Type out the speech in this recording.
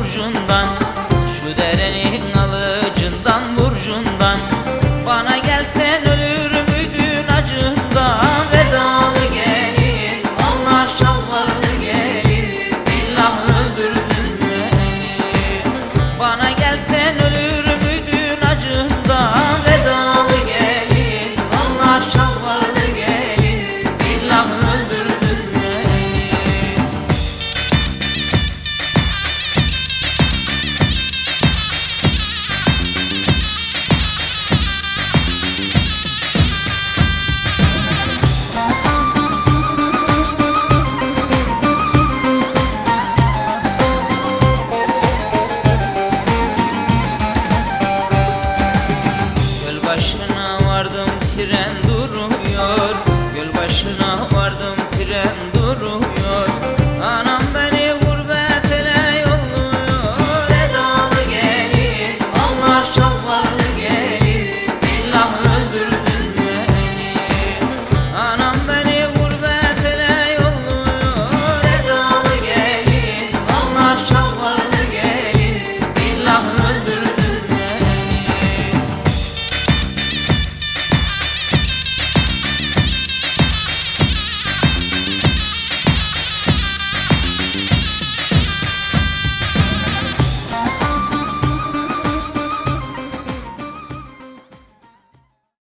burcundan Şu derenin alıcından burcundan. titren